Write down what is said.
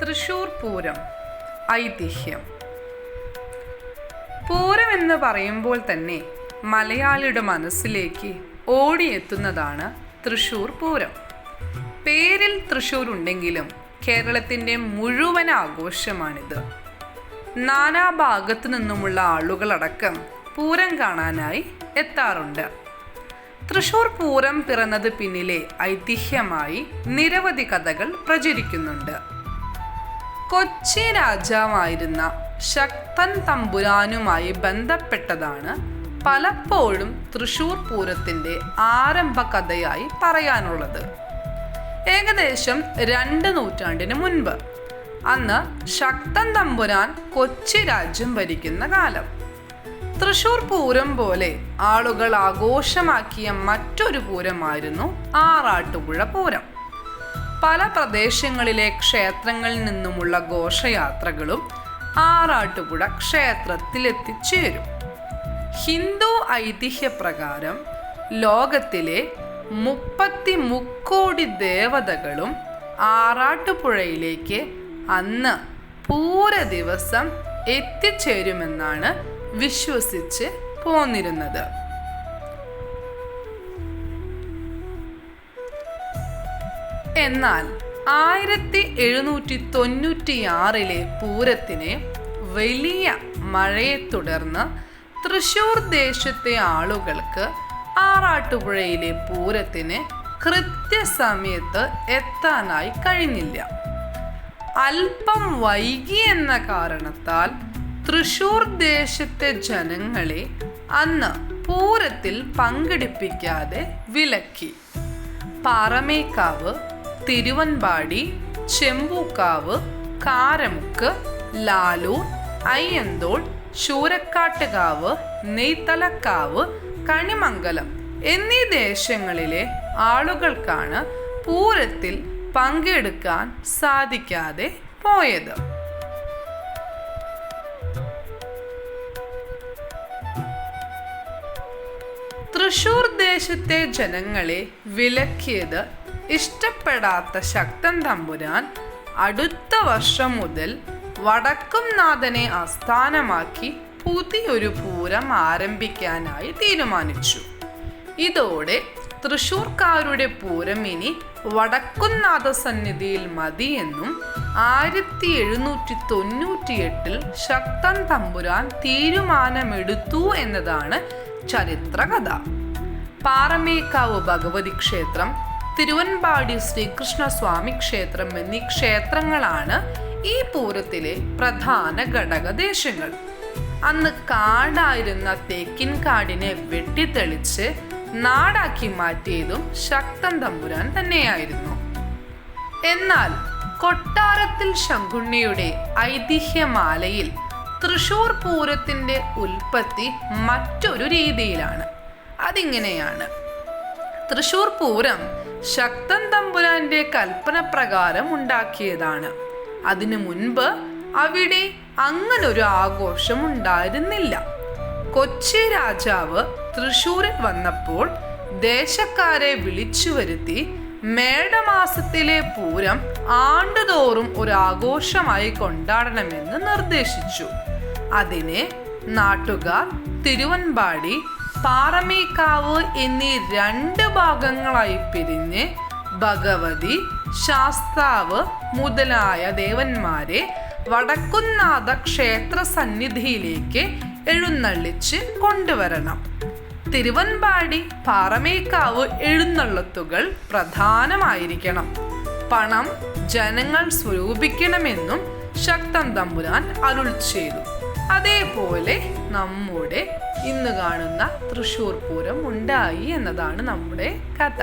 തൃശൂർ പൂരം ഐതിഹ്യം. പൂരം എന്ന് പറയുമ്പോൾ തന്നെ മലയാളിയുടെ മനസ്സിലേക്ക് ഓടിയെത്തുന്നതാണ് തൃശൂർ പൂരം. പേരിൽ തൃശൂർ ഉണ്ടെങ്കിലും കേരളത്തിന്റെ മുഴുവൻ ആഘോഷമാണിത്. നാനാഭാഗത്തു നിന്നുമുള്ള ആളുകളടക്കം പൂരം കാണാനായി എത്താറുണ്ട്. തൃശൂർ പൂരം പിറന്നത് പിന്നിലെ ഐതിഹ്യമായി നിരവധി കഥകൾ പ്രചരിക്കുന്നുണ്ട്. കൊച്ചി രാജാവായിരുന്ന ശക്തൻ തമ്പുരാനുമായി ബന്ധപ്പെട്ടതാണ് പലപ്പോഴും തൃശൂർ പൂരത്തിന്റെ ആരംഭ കഥയായി പറയാനുള്ളത്. ഏകദേശം രണ്ട് നൂറ്റാണ്ടിന് മുൻപ്. അന്ന് ശക്തൻ തമ്പുരാൻ കൊച്ചി രാജ്യം ഭരിക്കുന്ന കാലം. തൃശൂർ പൂരം പോലെ ആളുകൾ ആഘോഷമാക്കിയ മറ്റൊരു പൂരമായിരുന്നു ആറാട്ടുപുഴ പൂരം. പല പ്രദേശങ്ങളിലെ ക്ഷേത്രങ്ങളിൽ നിന്നുമുള്ള ഘോഷയാത്രകളും ആറാട്ടുപുഴ ക്ഷേത്രത്തിലെത്തിച്ചേരും. ഹിന്ദു ഐതിഹ്യപ്രകാരം ലോകത്തിലെ മുപ്പത്തി മുക്കോടി ദേവതകളും ആറാട്ടുപുഴയിലേക്ക് അന്ന് പൂര ദിവസം എത്തിച്ചേരുമെന്നാണ് വിശ്വസിച്ച് പോന്നിരുന്നത്. എന്നാൽ ആയിരത്തി എഴുന്നൂറ്റി തൊണ്ണൂറ്റിയാറിലെ പൂരത്തിന് വലിയ മഴയെ തുടർന്ന് തൃശൂർ ദേശത്തെ ആളുകൾക്ക് ആറാട്ടുപുഴയിലെ പൂരത്തിന് കൃത്യസമയത്ത് എത്താനായി കഴിഞ്ഞില്ല. അല്പം വൈകി എന്ന കാരണത്താൽ തൃശൂർ ദേശത്തെ ജനങ്ങളെ അന്ന് പൂരത്തിൽ പങ്കെടുപ്പിക്കാതെ വിലക്കി. പാറമേക്കാവ് തിരുവൻപാടി ചെമ്പൂക്കാവ് കാരമുക്ക് ലാലൂർ അയ്യന്തോൾ ശൂരക്കാട്ടുകാവ് നെയ്ത്തലക്കാവ് കണിമംഗലം എന്നീ ദേശങ്ങളിലെ ആളുകൾക്കാണ് പൂരത്തിൽ പങ്കെടുക്കാൻ സാധിക്കാതെ പോയത്. തൃശൂർ ദേശത്തെ ജനങ്ങളെ വിലക്കിയത് ഇഷ്ടപ്പെടാത്ത ശക്തൻ തമ്പുരാൻ അടുത്ത വർഷം മുതൽ വടക്കുംനാഥനെ ആസ്ഥാനമാക്കി പുതിയൊരു പൂരം ആരംഭിക്കാനായി തീരുമാനിച്ചു. ഇതോടെ തൃശൂർക്കാരുടെ പൂരം ഇനി വടക്കുംനാഥ സന്നിധിയിൽ മതിയെന്നും ആയിരത്തി എഴുന്നൂറ്റി തൊണ്ണൂറ്റിയെട്ടിൽ ശക്തൻ തമ്പുരാൻ തീരുമാനമെടുത്തു എന്നതാണ് ചരിത്രകഥ. പാറമേക്കാവ് ഭഗവതി ക്ഷേത്രം തിരുവൻപാടി ശ്രീകൃഷ്ണസ്വാമി ക്ഷേത്രം എന്നീ ക്ഷേത്രങ്ങളാണ് ഈ പൂരത്തിലെ പ്രധാന ഘടകദേശങ്ങൾ. അന്ന് കാടായിരുന്ന തേക്കിൻ കാടിനെ വെട്ടിത്തെളിച്ച് നാടാക്കി മാറ്റിയതും ശക്തൻ തമ്പുരാൻ തന്നെയായിരുന്നു. എന്നാൽ കൊട്ടാരത്തിൽ ശങ്കുണ്ണിയുടെ ഐതിഹ്യമാലയിൽ തൃശൂർ പൂരത്തിന്റെ ഉൽപ്പത്തി മറ്റൊരു രീതിയിലാണ്. അതിങ്ങനെയാണ്. തൃശൂർ പൂരം ശക്തൻ തമ്പുരാന്റെ കൽപ്പന പ്രകാരം ഉണ്ടാക്കിയതാണ്. അതിനു മുൻപ് അവിടെ അങ്ങനൊരു ആഘോഷം ഉണ്ടായിരുന്നില്ല. കൊച്ചി രാജാവ് തൃശൂരിൽ വന്നപ്പോൾ ദേശക്കാരെ വിളിച്ചു വരുത്തി മേടമാസത്തിലെ പൂരം ആണ്ടുതോറും ഒരു ആഘോഷമായി കൊണ്ടാടണമെന്ന് നിർദ്ദേശിച്ചു. അതിനെ നാട്ടുകാർ തിരുവൻപാടി പാറമേക്കാവ് എന്നീ രണ്ട് ഭാഗങ്ങളായി പിരിഞ്ഞ് ഭഗവതി ശാസ്താവ് മുതലായ ദേവന്മാരെ വടക്കുന്നാഥ ക്ഷേത്ര സന്നിധിയിലേക്ക് എഴുന്നള്ളിച്ച് കൊണ്ടുവരണം. തിരുവൻപാടി പാറമേക്കാവ് എഴുന്നള്ളത്തുകൾ പ്രധാനമായിരിക്കണം. പണം ജനങ്ങൾ സ്വരൂപിക്കണമെന്നും ശക്തൻ തമ്പുരാൻ അരുൾ ചെയ്തു. അതേപോലെ നമ്മുടെ ഇന്ന് കാണുന്ന തൃശ്ശൂർ പൂരം ഉണ്ടായി എന്നതാണ് നമ്മുടെ കഥ.